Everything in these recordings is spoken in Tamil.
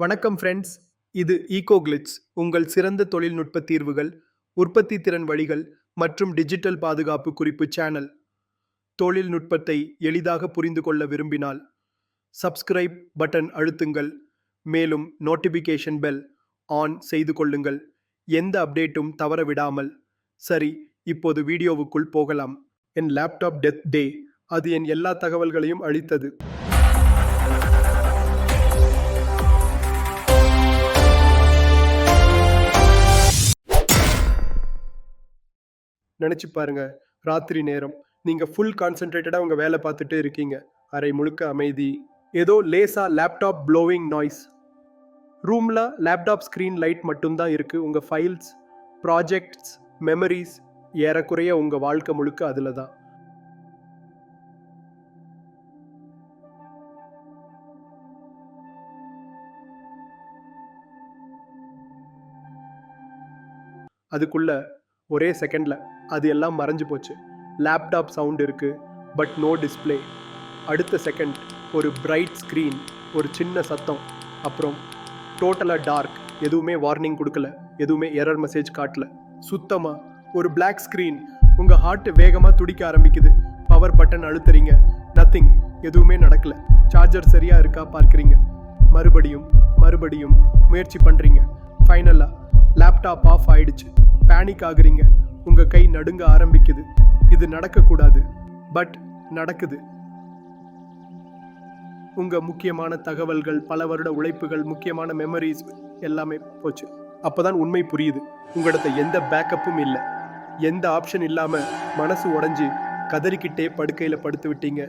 வணக்கம் ஃப்ரெண்ட்ஸ் இது ஈகோகிளிட்ஸ் உங்கள் சிறந்த தொழில்நுட்ப தீர்வுகள் உற்பத்தி திறன் வழிகள் மற்றும் டிஜிட்டல் பாதுகாப்பு குறிப்பு சேனல் தொழில்நுட்பத்தை எளிதாக புரிந்து கொள்ள விரும்பினால் சப்ஸ்கிரைப் பட்டன் அழுத்துங்கள். மேலும் நோட்டிபிகேஷன் பெல் ஆன் செய்து கொள்ளுங்கள். எந்த அப்டேட்டும் தவற விடாமல். சரி இப்போது வீடியோவுக்குள் போகலாம். என் லேப்டாப் டெத் டே அது என் எல்லா தகவல்களையும் அளித்தது. நினச்சி பாருங்க. ராத்திரி நேரம். நீங்கள் ஃபுல் கான்சென்ட்ரேட்டடாக உங்கள் வேலை பார்த்துட்டு இருக்கீங்க. அரை முழுக்க அமைதி. ஏதோ லேசாக லேப்டாப் ப்ளோவிங் நாய்ஸ் ரூமில் லேப்டாப் ஸ்க்ரீன் லைட் மட்டும்தான் இருக்குது உங்கள் ஃபைல்ஸ் ப்ராஜெக்ட்ஸ் மெமரிஸ் ஏறக்குறைய உங்கள் வாழ்க்கை முழுக்க அதில் தான் அதுக்குள்ள ஒரே செகண்டில் அது எல்லாம் மறைஞ்சு போச்சு. லேப்டாப் சவுண்ட் இருக்குது பட் நோ டிஸ்ப்ளே அடுத்த செகண்ட் ஒரு பிரைட் ஸ்க்ரீன் ஒரு சின்ன சத்தம். அப்புறம் டோட்டலாக டார்க் எதுவுமே வார்னிங் கொடுக்கல எதுவுமே எரர் மெசேஜ் காட்டல. சுத்தமாக ஒரு பிளாக் ஸ்க்ரீன் உங்கள் ஹார்ட் வேகமாக துடிக்க ஆரம்பிக்குது. பவர் பட்டன் அழுத்துறீங்க நத்திங் எதுவுமே நடக்கல. சார்ஜர் சரியாக இருக்கா பார்க்குறீங்க. மறுபடியும் மறுபடியும் முயற்சி பண்ணுறீங்க ஃபைனலாக லேப்டாப் ஆஃப் ஆயிடுச்சு. பேனிக் ஆகுறீங்க. உங்கள் கை நடுங்க ஆரம்பிக்குது. இது நடக்கக்கூடாது. பட் நடக்குது. உங்கள் முக்கியமான தகவல்கள் பல வருட உழைப்புகள் முக்கியமான மெமரிஸ் எல்லாமே போச்சு. அப்பதான் உண்மை புரியுது. உங்களிடத்த எந்த பேக்கப்பும் இல்லை. எந்த ஆப்ஷன் இல்லாமல் மனசு உடஞ்சி கதறிக்கிட்டே படுக்கையில் படுத்து விட்டீங்க.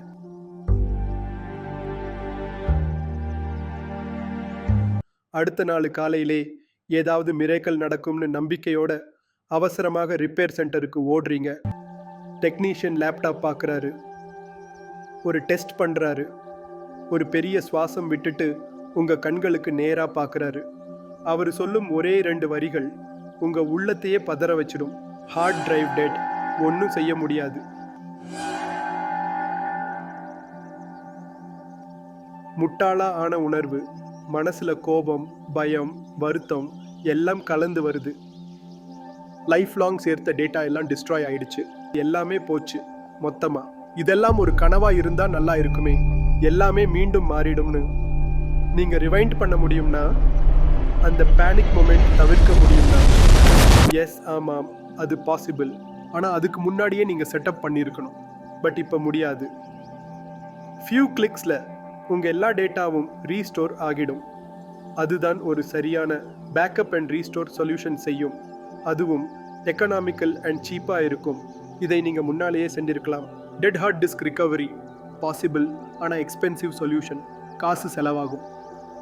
அடுத்த நாள் காலையிலே ஏதாவது மிரேக்கல் நடக்கும்னு நம்பிக்கையோட அவசரமாக ரிப்பேர் சென்டருக்கு ஓடுறீங்க. டெக்னீஷியன் லேப்டாப் பார்க்குறாரு ஒரு டெஸ்ட் பண்ணுறாரு ஒரு பெரிய சுவாசம் விட்டுட்டு உங்கள் கண்களுக்கு நேராக பார்க்குறாரு அவர் சொல்லும் ஒரே ரெண்டு வரிகள் உங்கள் உள்ளத்தையே பதற வச்சிடும். ஹார்ட் டிரைவ் டெட் ஒன்றும் செய்ய முடியாது. முட்டாளா ஆன உணர்வு மனசில் கோபம் பயம் வருத்தம் எல்லாம் கலந்து வருது. லைஃப் லாங் சேர்த்த டேட்டா எல்லாம் டிஸ்ட்ராய் ஆயிடுச்சு. எல்லாமே போச்சு மொத்தமாக இதெல்லாம் ஒரு கனவாக இருந்தால் நல்லா இருக்குமே. எல்லாமே மீண்டும் மாறிடும்னு. நீங்கள் ரிவைண்ட் பண்ண முடியும்னா அந்த பேனிக் மூமெண்ட் தவிர்க்க முடியும்னா எஸ் ஆமாம் அது பாசிபிள் ஆனால் அதுக்கு முன்னாடியே நீங்கள் செட்டப் பண்ணியிருக்கணும். பட் இப்போ முடியாது. ஃபியூ கிளிக்ஸில் உங்கள் எல்லா டேட்டாவும் ரீஸ்டோர் ஆகிடும். அதுதான் ஒரு சரியான பேக்கப் அண்ட் ரீஸ்டோர் சொல்யூஷன் செய்யும். அதுவும் எக்கனாமிக்கல் அண்ட் சீப்பாக இருக்கும். இதை நீங்கள் முன்னாலேயே செஞ்சிருக்கலாம் dead hard disk recovery possible ஆனால் எக்ஸ்பென்சிவ் சொல்யூஷன் காசு செலவாகும்.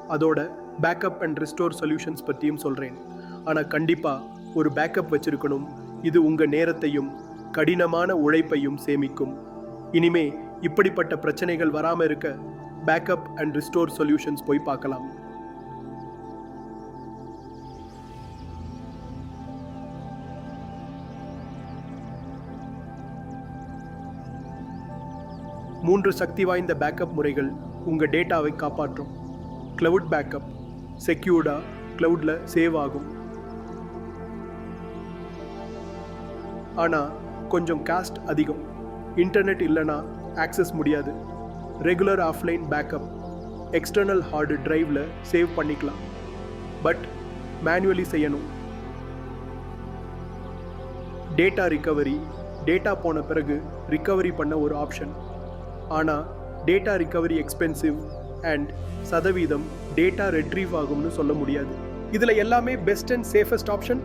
அதோட பேக்கப் அண்ட் ரிஸ்டோர் சொல்யூஷன்ஸ் பற்றியும் சொல்கிறேன் ஆனால் கண்டிப்பாக ஒரு பேக்கப் வச்சுருக்கணும். இது உங்கள் நேரத்தையும் கடினமான உழைப்பையும் சேமிக்கும். இனிமே இப்படிப்பட்ட பிரச்சனைகள் வராமல் இருக்க பேக்கப் அண்ட் ரிஸ்டோர் சொல்யூஷன்ஸ் போய் பார்க்கலாம். மூன்று சக்தி வாய்ந்த பேக்கப் முறைகள் உங்கள் டேட்டாவை காப்பாற்றும். கிளவுட் பேக்கப் செக்யூர்டாக கிளவுடில் சேவ் ஆகும். ஆனால் கொஞ்சம் காஸ்ட் அதிகம். இன்டர்நெட் இல்லைன்னா ஆக்சஸ் முடியாது. Regular offline backup external hard டிரைவில் save பண்ணிக்கலாம். பட் மேனுவலி செய்யணும். டேட்டா ரிக்கவரி டேட்டா போன பிறகு ரிக்கவரி பண்ண ஒரு ஆப்ஷன் ஆனால் டேட்டா ரிகவரி எக்ஸ்பென்சிவ் அண்ட் சதவீதம் டேட்டா ரெட்ரீவ் ஆகும்னு சொல்ல முடியாது. இதில் எல்லாமே best and safest option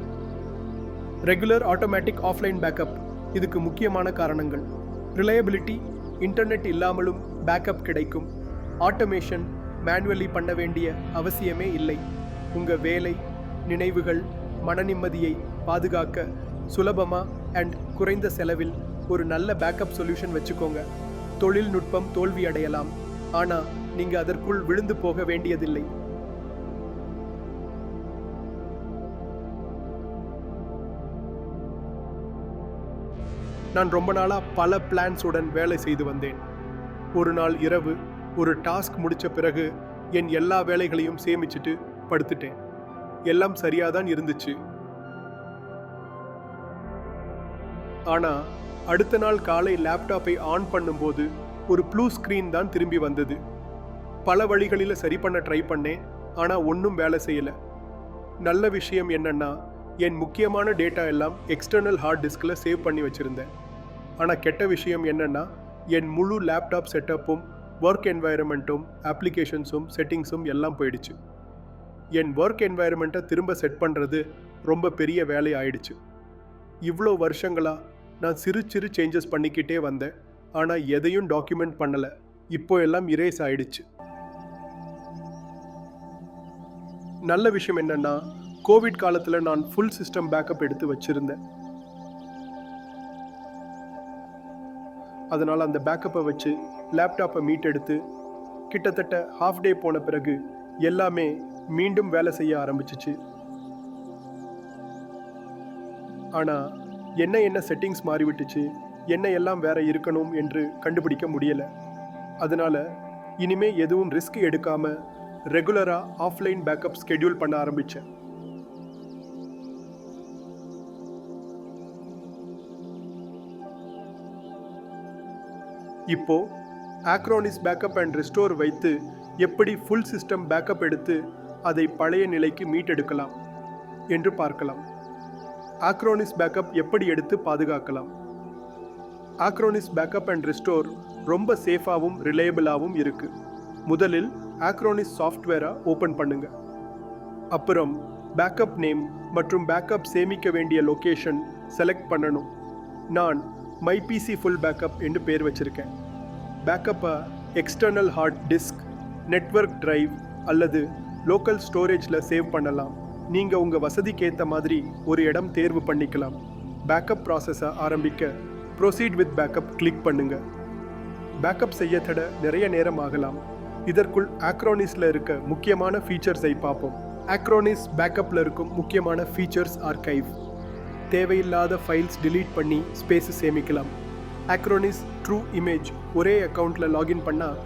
regular automatic offline backup இதுக்கு முக்கியமான காரணங்கள். ரிலையபிலிட்டி இன்டர்நெட் இல்லாமலும் பேக்கப் கிடைக்கும். ஆட்டோமேஷன் மேனுவலி பண்ண வேண்டிய அவசியமே இல்லை. உங்கள் வேலை நினைவுகள் மன நிம்மதியை பாதுகாக்க சுலபமாக அண்ட் குறைந்த செலவில் ஒரு நல்ல பேக்கப் சொல்யூஷன் வச்சுக்கோங்க. தொழில்நுட்பம் தோல்வி அடையலாம் ஆனால் அதற்குள் விழுந்து போக வேண்டியதில்லை. நான் ரொம்ப நாளா பல பிளான்ஸுடன் வேலை செய்து வந்தேன். ஒரு நாள் இரவு ஒரு டாஸ்க் முடிச்ச பிறகு என் எல்லா வேலைகளையும் சேமிச்சுட்டு படுத்துட்டேன். எல்லாம் சரியாக தான் இருந்துச்சு. ஆனா அடுத்த நாள் காலை லேப்டாப்பை ஆன் பண்ணும்போது ஒரு ப்ளூ ஸ்க்ரீன் தான் திரும்பி வந்தது. பல வழிகளில் சரி பண்ண ட்ரை பண்ணேன் ஆனால் ஒன்றும் வேலை செய்யலை. நல்ல விஷயம் என்னன்னா என் முக்கியமான டேட்டா எல்லாம் எக்ஸ்டர்னல் ஹார்ட் டிஸ்கில் சேவ் பண்ணி வச்சுருந்தேன். ஆனால் கெட்ட விஷயம் என்னன்னா என் முழு லேப்டாப் செட்டப்பும் ஒர்க் என்வாயரமெண்ட்டும் அப்ளிகேஷன்ஸும் செட்டிங்ஸும் எல்லாம் போயிடுச்சு. என் ஒர்க் என்வாயரமெண்ட்டை திரும்ப செட் பண்ணுறது ரொம்ப பெரிய வேலை ஆயிடுச்சு இவ்வளோ வருஷங்களாக நான் சிறு சிறு சேஞ்சஸ் பண்ணிக்கிட்டே வந்தேன். ஆனால் எதையும் டாக்குமெண்ட் பண்ணலை. இப்போ எல்லாம் இரேஸ் ஆயிடுச்சு. நல்ல விஷயம் என்னன்னா கோவிட் காலத்தில் நான் ஃபுல் சிஸ்டம் பேக்கப் எடுத்து வச்சுருந்தேன். அதனால் அந்த பேக்கப்பை வச்சு லேப்டாப்பை மீட் எடுத்து கிட்டத்தட்ட ஹாஃப் டே போன பிறகு எல்லாமே மீண்டும் வேலை செய்ய ஆரம்பிச்சிச்சு. ஆனால் என்ன என்ன செட்டிங்ஸ் மாறிவிட்டுச்சு என்ன எல்லாம் வேற இருக்கணும் என்று கண்டுபிடிக்க முடியலை. அதனால் இனிமே எதுவும் ரிஸ்க் எடுக்காமல் ரெகுலராக ஆஃப்லைன் பேக்கப் ஸ்கெடியூல் பண்ண ஆரம்பித்தேன் இப்போ ஆக்ரோனிஸ் பேக்கப் அண்ட் ரெஸ்டோர் வைத்து எப்படி ஃபுல் சிஸ்டம் பேக்கப் எடுத்து அதை பழைய நிலைக்கு மீட்டெடுக்கலாம் என்று பார்க்கலாம். ஆக்ரோனிஸ் பேக்கப் எப்படி எடுத்து பாதுகாக்கலாம்? ஆக்ரோனிஸ் பேக்கப் அண்ட் ரெஸ்டோர் ரொம்ப சேஃபாகவும் ரிலையபிளாகவும் இருக்குது முதலில் ஆக்ரோனிஸ் சாஃப்ட்வேரை ஓப்பன் பண்ணுங்க. அப்புறம் பேக்கப் நேம் மற்றும் பேக்கப் சேமிக்க வேண்டிய லொக்கேஷன் செலக்ட் பண்ணணும். நான் மைபிசி ஃபுல் பேக்கப் என்று பேர் வச்சிருக்கேன். பேக்கப்பை external hard disk network drive அல்லது லோக்கல் ஸ்டோரேஜில் சேவ் பண்ணலாம். நீங்கள் உங்கள் வசதிக்கு ஏற்ற மாதிரி ஒரு இடம் தேர்வு பண்ணிக்கலாம். பேக்கப் ப்ராசஸை ஆரம்பிக்க ப்ரொசீட் வித் பேக்கப் கிளிக் பண்ணுங்கள் பேக்கப் செய்ய தட நிறைய நேரம் ஆகலாம். இதற்குள் ஆக்ரோனிஸில் இருக்க முக்கியமான ஃபீச்சர்ஸை பார்ப்போம். ஆக்ரோனிஸ் பேக்கப்பில் இருக்கும் முக்கியமான ஃபீச்சர்ஸ் ஆர்கைவ் தேவையில்லாத ஃபைல்ஸ் டிலீட் பண்ணி ஸ்பேஸ் சேமிக்கலாம். ஆக்ரோனிஸ் ட்ரூ இமேஜ் ஒரே அக்கௌண்ட்டில் லாகின் பண்ணால்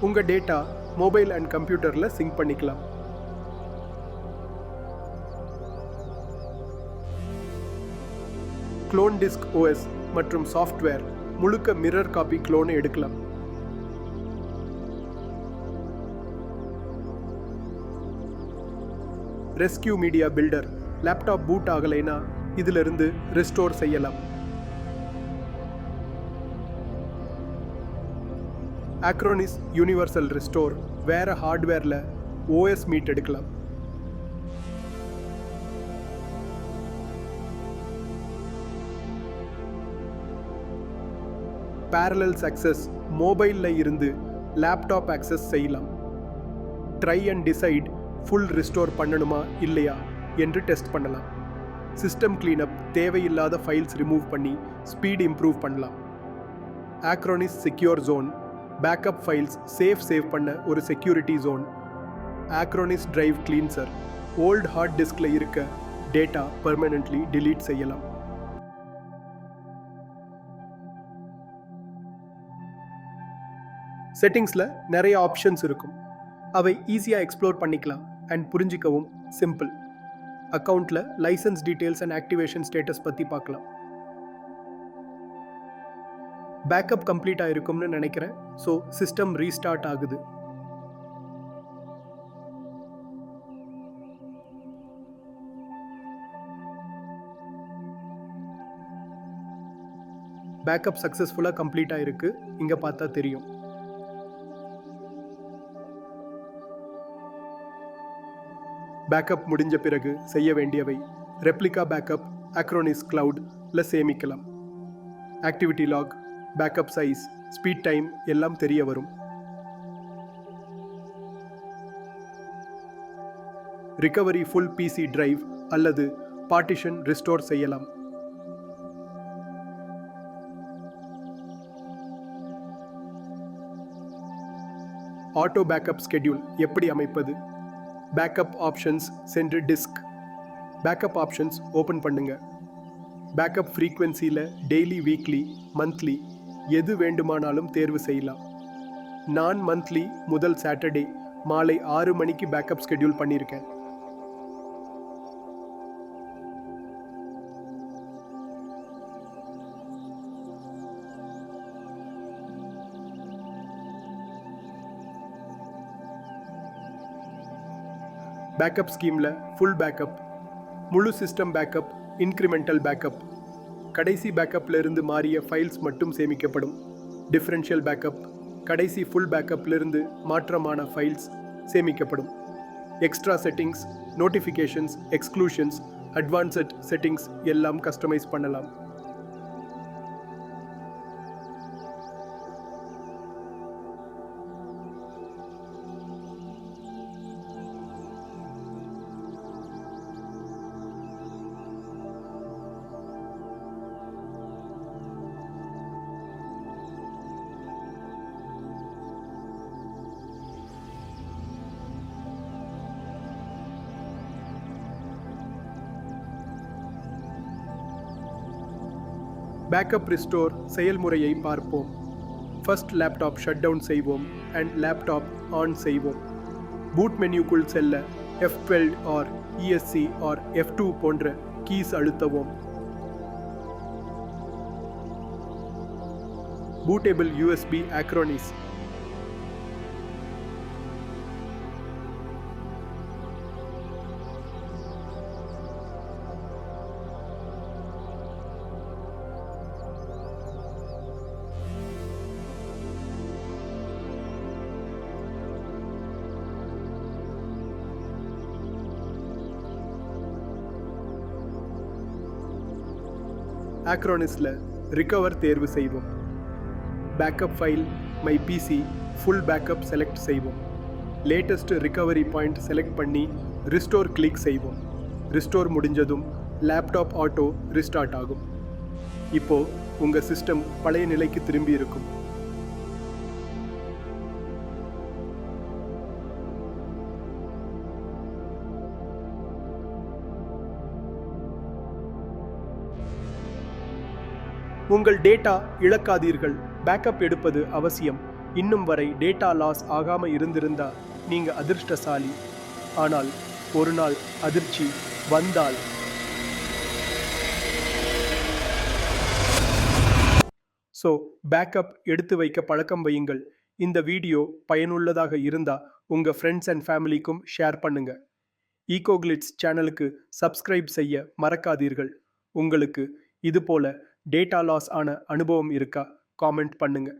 உங்கள் டேட்டா மொபைல் அண்ட் கம்ப்யூட்டரில் சிங்க் பண்ணிக்கலாம். க்ளோன் டிஸ்க் ஓஎஸ் மற்றும் சாஃப்ட்வேர் முழுக்க மிரர் காப்பி க்ளோனை எடுக்கலாம். Rescue media builder laptop boot ஆகலைனா இதிலிருந்து ரெஸ்டோர் செய்யலாம். ஆக்ரோனிஸ் யூனிவர்சல் ரெஸ்டோர் வேற ஹார்ட்வேரில் ஓஎஸ் மீட் எடுக்கலாம். பேரலல் சக்சஸ் மொபைலில் இருந்து லேப்டாப் ஆக்சஸ் செய்யலாம். Try and decide full restore பண்ணணுமா இல்லையா என்று டெஸ்ட் பண்ணலாம். சிஸ்டம் கிளீனப் தேவையில்லாத ஃபைல்ஸ் ரிமூவ் பண்ணி ஸ்பீட் இம்ப்ரூவ் பண்ணலாம். Acronis secure zone backup files safe save பண்ண ஒரு security zone Acronis drive cleanser old hard டிஸ்கில் இருக்க டேட்டா பர்மனெண்ட்லி டிலீட் செய்யலாம். செட்டிங்ஸில் நிறைய ஆப்ஷன்ஸ் இருக்கும். அவை ஈஸியாக எக்ஸ்ப்ளோர் பண்ணிக்கலாம் அண்ட் புரிஞ்சிக்கவும் சிம்பிள் அக்கௌண்ட்டில் license details and activation status பற்றி பார்க்கலாம். பேக்கப் கம்ப்ளீட் ஆகிருக்கும்னு நினைக்கிறேன். ஸோ சிஸ்டம் ரீஸ்டார்ட் ஆகுது. பேக்கப் சக்ஸஸ்ஃபுல்லாக கம்ப்ளீட் ஆகிருக்கு இங்கே பார்த்தா தெரியும். பேக்கப் முடிஞ்ச பிறகு செய்ய வேண்டியவை ரெப்ளிகா பேக்கப் அக்ரோனிஸ் கிளவுட்ல சேமிக்கலாம். Activity log backup size speed time எல்லாம் தெரிய வரும். ரிகவரி ஃபுல் பிசி டிரைவ் அல்லது பார்ட்டிஷன் ரிஸ்டோர் செய்யலாம். ஆட்டோ பேக்கப் ஸ்கெட்யூல் எப்படி அமைப்பது? பேக்கப் ஆப்ஷன்ஸ் சென்று டிஸ்க் பேக்கப் ஆப்ஷன்ஸ் ஓப்பன் பண்ணுங்க. பேக்கப் ஃப்ரீக்வன்சியில் டெய்லி வீக்லி மந்த்லி எது வேண்டுமானாலும் தேர்வு செய்யலாம். நான் மந்த்லி முதல் சாட்டர்டே மாலை ஆறு மணிக்கு பேக்கப் ஸ்கெடியூல் பண்ணியிருக்கேன் பேக்கப் ஸ்கீமில் ஃபுல் பேக்கப் முழு சிஸ்டம் பேக்கப் இன்க்ரிமெண்டல் பேக்கப் கடைசி பேக்கப்லிருந்து மாறிய ஃபைல்ஸ் மட்டும் சேமிக்கப்படும். டிஃப்ரென்ஷியல் பேக்கப் கடைசி ஃபுல் பேக்கப்லேருந்து மாற்றமான ஃபைல்ஸ் சேமிக்கப்படும். Extra settings notifications exclusions advanced settings எல்லாம் கஸ்டமைஸ் பண்ணலாம். பேக்கப் ரிஸ்டோர் செயல்முறையை பார்ப்போம். ஃபர்ஸ்ட் லேப்டாப் ஷட் டவுன் செய்வோம் அண்ட் லேப்டாப் ஆன் செய்வோம். பூட் மெனுக்குள் செல்ல F twelve or ESC or F two போன்ற கீஸ் அழுத்தவும். பூட்டேபிள் யூஎஸ்பி ஆக்ரோனிஸ் ஆக்ரோனிஸில் ரிகவர் தேர்வு செய்வோம். Backup file my PC full backup select செய்வோம். லேட்டஸ்ட் ரிகவரி பாயிண்ட் செலக்ட் பண்ணி ரிஸ்டோர் கிளிக் செய்வோம். ரிஸ்டோர் முடிஞ்சதும் லேப்டாப் ஆட்டோ ரிஸ்டார்ட் ஆகும். இப்போ உங்கள் சிஸ்டம் பழைய நிலைக்கு திரும்பி இருக்கும். உங்கள் டேட்டா இழக்காதீர்கள். பேக்கப் எடுப்பது அவசியம். இன்னும் வரை டேட்டா லாஸ் ஆகாமல் இருந்திருந்தா நீங்க அதிர்ஷ்டசாலி. ஆனால் ஒரு நாள் அதிர்ச்சி வந்தால். ஸோ பேக்கப் எடுத்து வைக்க பழக்கம் வையுங்கள். இந்த வீடியோ பயனுள்ளதாக இருந்தால் உங்கள் ஃப்ரெண்ட்ஸ் அண்ட் ஃபேமிலிக்கும் ஷேர் பண்ணுங்க. ஈகோகிளிட்ஸ் சேனலுக்கு சப்ஸ்கிரைப் செய்ய மறக்காதீர்கள். உங்களுக்கு இதுபோல டேட்டா லாஸ் ஆன அனுபவம் இருக்கா? காமெண்ட் பண்ணுங்கள்